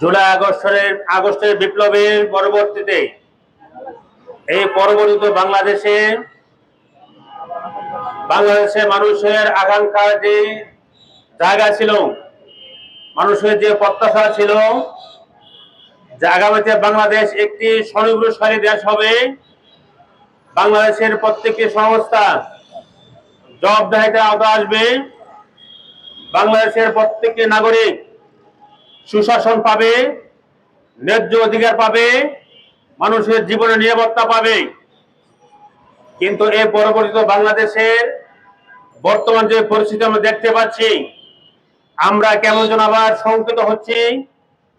জুলাই আগস্টের আগস্টের বিপ্লবের পরবর্তীতে এই পরবর্তীতে বাংলাদেশে বাংলাদেশে মানুষের আকাঙ্ক্ষার যে জায়গা ছিল, মানুষের যে প্রত্যাশা ছিল, যে আগামীতে বাংলাদেশ একটি স্বনির্ভরশালী দেশ হবে, বাংলাদেশের প্রত্যেকটি সংস্থা জবাবদাহিতে আওতা আসবে, বাংলাদেশের প্রত্যেকটি নাগরিক সুশাসন পাবে, ন্যায্য অধিকার পাবে, মানুষের জীবনে নিরাপত্তা পাবে। কিন্তু এই পরবর্তীতে বাংলাদেশের বর্তমান যে পরিস্থিতি আমরা দেখতে পাচ্ছি, আমরা কেমন যেন আবার শঙ্কিত হচ্ছি,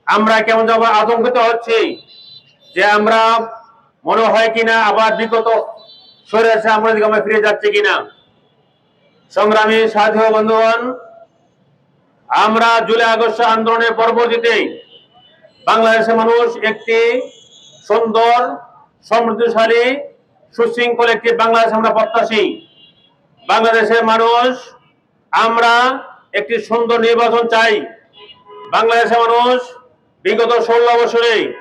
আমরা কেমন যেন আবার আতঙ্কিত হচ্ছি যে আমরা মনে হয় কিনা আবার বিগত সরে আসে আমরা আমরা ফিরে যাচ্ছি কিনা। সংগ্রামী সাধু বন্ধুগণ আমরা জুলাই আগস্ট আন্দোলনের পরবর্তীতে বাংলাদেশের মানুষ একটি সুন্দর, সমৃদ্ধশালী, সুশৃঙ্খল একটি বাংলাদেশ আমরা প্রত্যাশী। বাংলাদেশের মানুষ, আমরা একটি সুন্দর নির্বাচন চাই। বাংলাদেশের মানুষ, বিগত ষোলো বছরে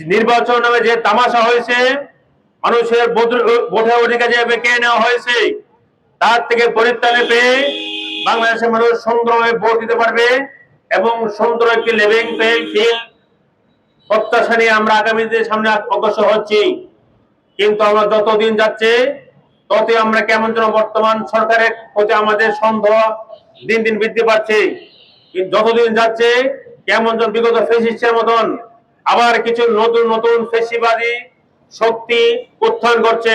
নির্বাচন নামে যে তামাশা হয়েছে, মানুষের ভোট- ভোটের অধিকার যেভাবে কেড়ে নেওয়া হয়েছে, তার থেকে পরিত্রাণে পেয়ে বাংলাদেশের মানুষ সুন্দরভাবে ভোট দিতে পারবে এবং সুন্দর একটি লিভিং ফিল্ড প্রত্যাশা নিয়ে আমরা আগামী দিনের সামনে অগ্রসর হচ্ছি। কিন্তু আমরা যতদিন যাচ্ছে, ততই আমরা কেমন যেন বর্তমান সরকারের প্রতি আমাদের সন্দেহ দিন দিন বৃদ্ধি পাচ্ছে। যতদিন যাচ্ছে, কেমন যেন বিগত ফেসিস্টের মতন আবার কিছু নতুন নতুন ফেসিবাদী শক্তি উত্থান করছে।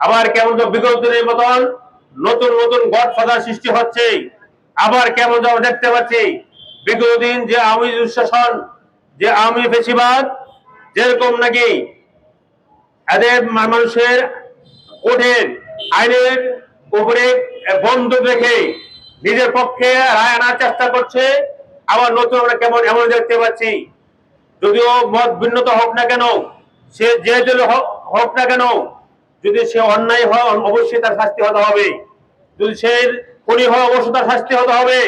আবার কেমন যেন বিগত দিনের মতন নতুন নতুন গডফাদার সৃষ্টি হচ্ছে। আবার কেমন যেন দেখতে পাচ্ছি? বিগত দিন যে আমি দুঃশাসন যে আমি ফেসিবাদ, যেরকম নাকি এদের মানুষের কোর্টের আইনের উপরে বন্ধুক রেখে নিজের পক্ষে রায় আনার চেষ্টা করছে, আবার নতুন আমরা কেমন এমন দেখতে পাচ্ছি। যদিও মত ভিন্নতা হোক না কেন, সে যে হোক না কেন, যদি সে অন্যায় হয়, অবশ্যই তার শাস্তি হতে হবে। যদি সে খুনি হয় অবশ্যই তার শাস্তি হতে হবে।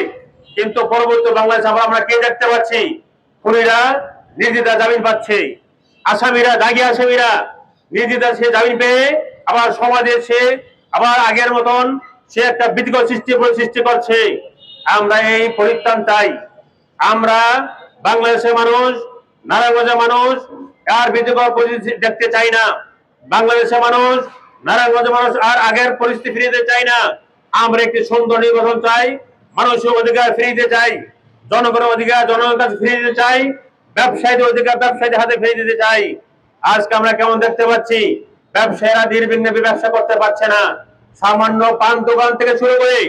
কিন্তু পরবর্তী বাংলাদেশ আবার আমরা কে দেখতে পাচ্ছি? খুনিরা নির্দিতা জামিন পাচ্ছে। আসামিরা, দাগি আসামিরা নির্দিতা সে জামিন পেয়ে আবার সমাজে সে আবার আগের মতন সে একটা বিধিকর সৃষ্টি সৃষ্টি করছে। আমরা এই পরিত্রাণ চাই। আমরা বাংলাদেশের মানুষ, নারায়ণগঞ্জের মানুষ, আর বিধিকর পরিস্থিতি দেখতে চাই না। বাংলাদেশের মানুষ, নারায়ণগঞ্জের মানুষ আর আগের পরিস্থিতি ফিরে চাই না। আমরা একটি সুন্দর নির্বাচন চাই, মানুষের অধিকার ফিরিয়ে দিতে চাই, জনগণের অধিকার, জনগণের কাছে ফিরিয়ে দিতে চাই, ব্যবসায়ীদের অধিকার ব্যবসায়ীদের হাতে ফিরিয়ে দিতে চাই। আজকে আমরা কেমন দেখতে পাচ্ছি, ব্যবসায়ীরা নির্বিঘ্নে ব্যবসা করতে পারছে না। সামান্য পান দোকান থেকে শুরু করে,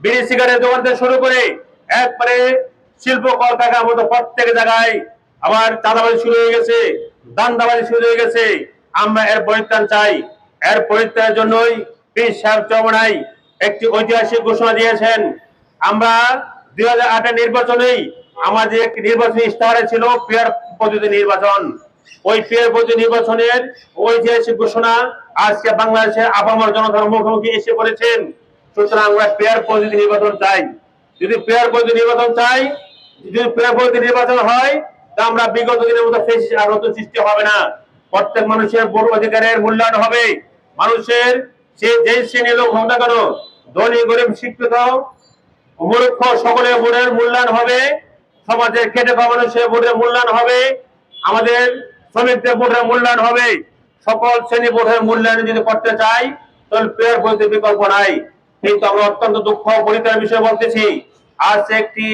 বিড়ি সিগারেট দোকান থেকে শুরু করে, একবারে শিল্প কলকারখানার মতো প্রত্যেক জায়গায় আবার চাঁদাবাজি শুরু হয়ে গেছে, দান্দাবাজি শুরু হয়ে গেছে। আমরা এর পরিত্রাণ চাই। এর পরিত্রাণের জন্যই পীর সাহেব চমনাই একটি ঐতিহাসিক ঘোষণা দিয়েছেন। আমরা দুই হাজার নির্বাচনেই আমাদের একটি নির্বাচনী ইস্তাহারে ছিল পেয়ার পদ্ধতি নির্বাচন। ওই পেয়ার পদ্ধতি নির্বাচনের ঐতিহাসিক ঘোষণা আজকে বাংলাদেশের আপামর জনতার মুখোমুখি এসে পড়েছেন। সুতরাং আমরা পেয়ার পদ্ধতি নির্বাচন চাই। যদি পেয়ার পদ্ধতি নির্বাচন চাই, যদি পেয়ার পদ্ধতি নির্বাচন হয়, তা আমরা বিগত দিনের মতো ফেস আর নতুন সৃষ্টি হবে না। প্রত্যেক মানুষের ভোট অধিকারের মূল্যায়ন হবে। মানুষের সে যে শ্রেণির লোক হোক না কেন ধনী গরিব শিক্ষিত, মূর্খ সকলের ভোটের মূল্যায়ন হবে। সমাজের খেটে খাওয়া মানুষের ভোটের মূল্যায়ন হবে। আমাদের শ্রমিকদের ভোটের মূল্যায়ন হবে। সকল শ্রেণি ভোটের মূল্যায়ন যদি করতে চাই, তাহলে পেয়ার বলতে বিকল্প নাই। কিন্তু আমরা অত্যন্ত দুঃখ পরিতার বিষয় বলতেছি, আজ একটি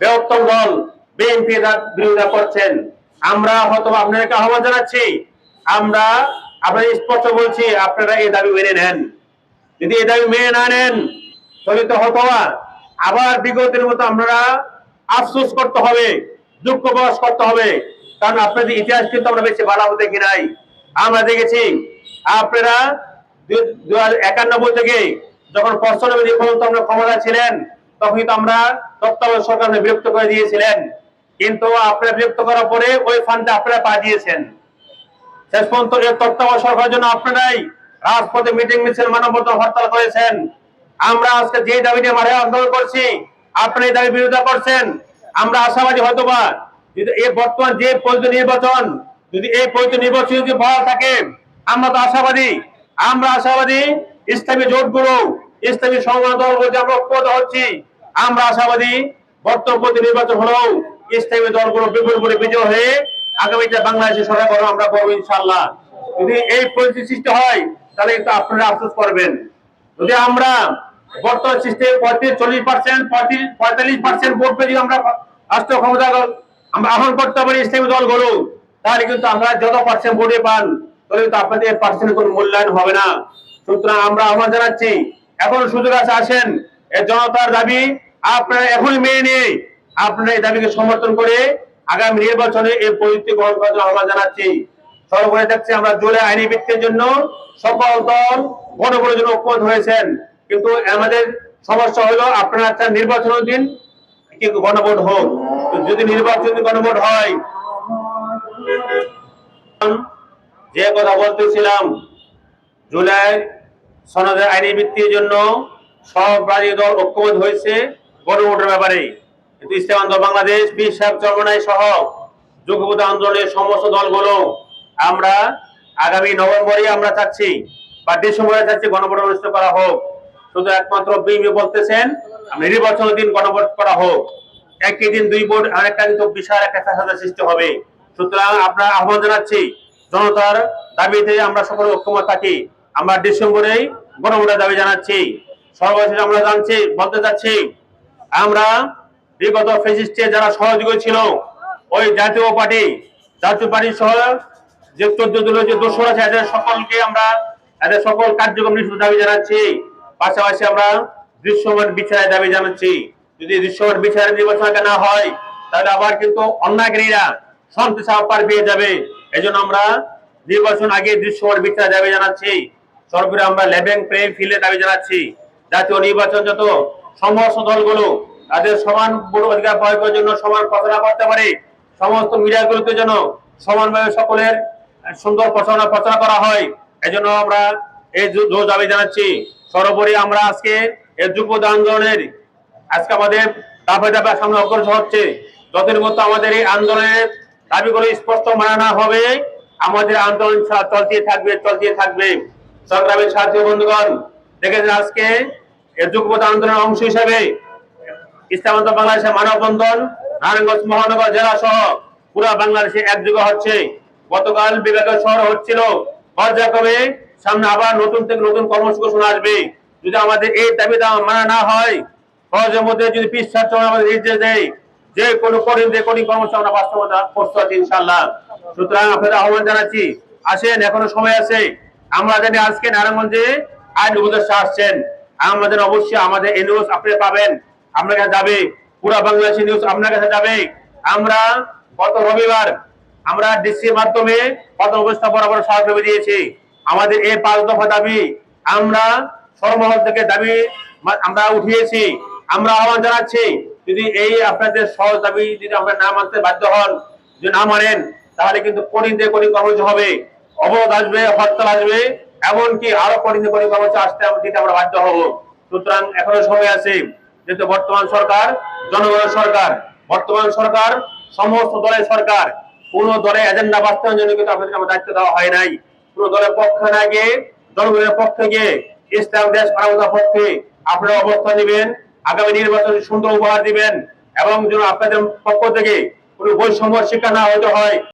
বৃহত্তম দল বিএনপি বিরোধিতা করছেন। আমরা হয়তো আপনাদেরকে আহ্বান জানাচ্ছি, আমরা আপনাদের স্পষ্ট বলছি, আপনারা এই দাবি মেনে নেন। যদি দাবি মেনে না নেন তাহলে তো হতো না। আবার বিগতের মতো আমরা আফসোস করতে হবে, দুঃখ প্রকাশ করতে হবে। কারণ আপনাদের ইতিহাস কিন্তু আমরা বেশি বাড়াবো দেখি নাই। আমরা দেখেছি, আপনারা দু একানব্বই থেকে যখন পশ্চিমবঙ্গে পর্যন্ত আমরা ক্ষমতা ছিলেন, তখন কিন্তু আমরা তত্ত্বাবধায়ক সরকার বিরক্ত করে দিয়েছিলেন। কিন্তু আপনারা বিরক্ত করার পরে ওই ফান্ডে আপনারা পা দিয়েছেন। শেষ পর্যন্ত তত্ত্বাবধায়ক সরকারের জন্য আপনারাই রাজপথে মিটিং মিছিল মানববন্ধন হরতাল করেছেন। আমরা আজকে যে দাবি নিয়ে মাঠে আন্দোলন করছি, আপনি দাবি বিরোধিতা করছেন। আমরা আশাবাদী হয়তো বা যদি এই বর্তমান যে পরিচিত নির্বাচন, যদি এই পরিচিত নির্বাচন যদি ভালো থাকে, আমরা তো আশাবাদী। আমরা আশাবাদী ইসলামী জোটগুলো, ইসলামী সংগঠন দলগুলো আমরা ঐক্যবদ্ধ হচ্ছি, আমরা আশাবাদী বর্তমান নির্বাচন হলেও ইসলামী দলগুলো বিপুল করে বিজয় হয়ে আগামীতে বাংলাদেশের সরকার আমরা করব ইনশাল্লাহ যদি এই পরিস্থিতি সৃষ্টি হয় তাহলে কিন্তু আপনারা আফসোস করবেন। যদি আমরা বর্তমান সিস্টেম পঁয়ত্রিশ, চল্লিশ পার্সেন্ট পঁয়ত্রিশ, পঁয়তাল্লিশ পার্সেন্ট ভোট পেয়ে যদি আমরা রাষ্ট্র ক্ষমতা আমরা আহ্বান করতে পারি ইসলামী দলগুলো, তাহলে কিন্তু আমরা যত পার্সেন্ট ভোটে পান, তাহলে কিন্তু আপনাদের পার্সেন্টের কোনো মূল্যায়ন হবে না। সুতরাং আমরা আহ্বান জানাচ্ছি, এখন সুযোগ আছে, আসেন। এই জনতার দাবি আপনারা এখনই মেনে নিয়ে আপনারা এই দাবিকে সমর্থন করে আগামী নির্বাচনে এই পরিস্থিতি গ্রহণ করার জন্য আহ্বান জানাচ্ছি। সর্বোপরি দেখছি আমরা জুলাই আইনি ভিত্তির জন্য সকল দল গণভোটের জন্য ঐক্যবদ্ধ হয়েছেন। কিন্তু আমাদের সমস্যা হলো আপনারা একটা নির্বাচন দিন কিন্তু গণভোট হোক। যদি নির্বাচন গণভোট হয়, যে কথা বলতেছিলাম, জুলাই সনদের আইনি ভিত্তির জন্য সব রাজনৈতিক দল ঐক্যবদ্ধ হয়েছে গণভোটের ব্যাপারে। কিন্তু ইসলাম বাংলাদেশ বীর সাহেব সহ যুগপথ আন্দোলনের সমস্ত দলগুলো আমরা আগামী নভেম্বরে আমরা চাচ্ছি, বা ডিসেম্বরে চাচ্ছি গণভোট অনুষ্ঠিত করা হোক। শুধু একমাত্র বিএমপি বলতেছেন নির্বাচনের দিন গণভোট করা হোক। একই দিন দুই ভোট আরেকটা কিন্তু বিশাল একটা ফ্যাসাদের সৃষ্টি হবে। সুতরাং আপনার আহ্বান জানাচ্ছি, জনতার দাবিতে আমরা সকলে ঐক্যমত থাকি। আমরা ডিসেম্বরেই গণভোটের দাবি জানাচ্ছি। সর্বশেষ আমরা জানছি, বলতে চাচ্ছি, আমরা বিগত ফেসিস্টে যারা সহযোগী ছিল, ওই জাতীয় পার্টি জাতীয় পার্টি সহ যে চোদ্দ দলীয় যে দোষর আছে সকলকে আমরা, এদের সকল কার্যক্রম নিষিদ্ধ দাবি জানাচ্ছি। পাশাপাশি আমরা দৃশ্যমান বিচারের দাবি জানাচ্ছি। যদি দৃশ্যমান বিচারের নির্বাচন না হয়, তাহলে আবার কিন্তু অন্যায়কারীরা আবার পার পেয়ে যাবে। এই জন্য আমরা নির্বাচন আগে দৃশ্যমান বিচারের দাবি জানাচ্ছি। সর্বোপরি আমরা লেবেন প্লে ফিলে দাবি জানাচ্ছি। জাতীয় নির্বাচন যত সমস্ত দলগুলো, তাদের সমান বড় অধিকার প্রয়োগের জন্য সমান প্রচারণা করতে পারে, সমস্ত মিডিয়াগুলোকে যেন সমানভাবে সকলের সুন্দর প্রচারণা প্রচার করা হয়। এজন্য আমরা এই জোর দাবি জানাচ্ছি। সর্বোপরি আমরা আজকে এই যুব আন্দোলনের আজকে আমাদের দাবে দাবে সামনে অগ্রসর হচ্ছে। যতদিন মতো আমাদের এই আন্দোলনের দাবিগুলো স্পষ্ট মানা না হবে। আমাদের আন্দোলন চলতে থাকবে চলতে থাকবে। সংগ্রামের সাথী বন্ধুগণ, দেখেছেন আজকে এই যুগপথ আন্দোলনের অংশ হিসেবে ইসলামান্ত বাংলাদেশের মানববন্ধন, নারায়ণগঞ্জ মহানগর জেলা সহ পুরো বাংলাদেশে একযোগে হচ্ছে। গতকাল বিভাগের শহর হচ্ছিল পর্যায়ক্রমে সামনে আবার নতুন থেকে নতুন কর্মসূচি শোনা আসবে। যদি আমাদের এই দাবি মানা না হয়, সহজের মধ্যে যদি পিস আমাদের নির্দেশ দেয় যে কোনো কঠিন যে কঠিন কর্মসূচি আমরা বাস্তবতা প্রস্তুত আছি ইনশাল্লাহ সুতরাং আপনাদের আহ্বান জানাচ্ছি, আসেন, এখনও সময় আছে। আমরা জানি আজকে নারায়ণগঞ্জে আইন উপদেষ্টা আসছেন। আমাদের অবশ্যই আমাদের এই নিউজ আপনি পাবেন। আপনার কাছে যাবে, পুরো বাংলাদেশি নিউজ আপনার কাছে যাবে। আমরা গত রবিবার আমরা ডিসির মাধ্যমে পদ অবস্থা বরাবর সহযোগী দিয়েছি। আমাদের এই পাঁচ দফা দাবি আমরা সর্বমহল থেকে দাবি আমরা উঠিয়েছি। আমরা আহ্বান জানাচ্ছি, যদি এই আপনাদের সহজ দাবি যদি আমরা না মানতে বাধ্য হন, যদি না মানেন, তাহলে কিন্তু কঠিন থেকে কঠিন কর্মসূচি হবে। অবরোধ আসবে, হরতাল আসবে, এমনকি আরও কঠিন থেকে কঠিন কর্মসূচি আসতে দিতে আমরা বাধ্য হব। সুতরাং এখনও সময় আছে, যেহেতু বর্তমান সরকার, জনগণের সরকার, বর্তমান সরকার, সমস্ত দলের সরকার কোন দলের এজেন্ডা বাস্তবায়ন জন্য কিন্তু আপনাদের আমার দায়িত্ব দেওয়া হয় নাই। কোন দলের পক্ষে না গিয়ে, জনগণের পক্ষে গিয়ে ইসলাম, দেশ, মানবতার পক্ষে আপনারা অবস্থান নেবেন, আগামী নির্বাচনে সুন্দর উপহার দিবেন এবং যেন আপনাদের পক্ষ থেকে কোনো বৈষম্য শিক্ষা না হতে হয়।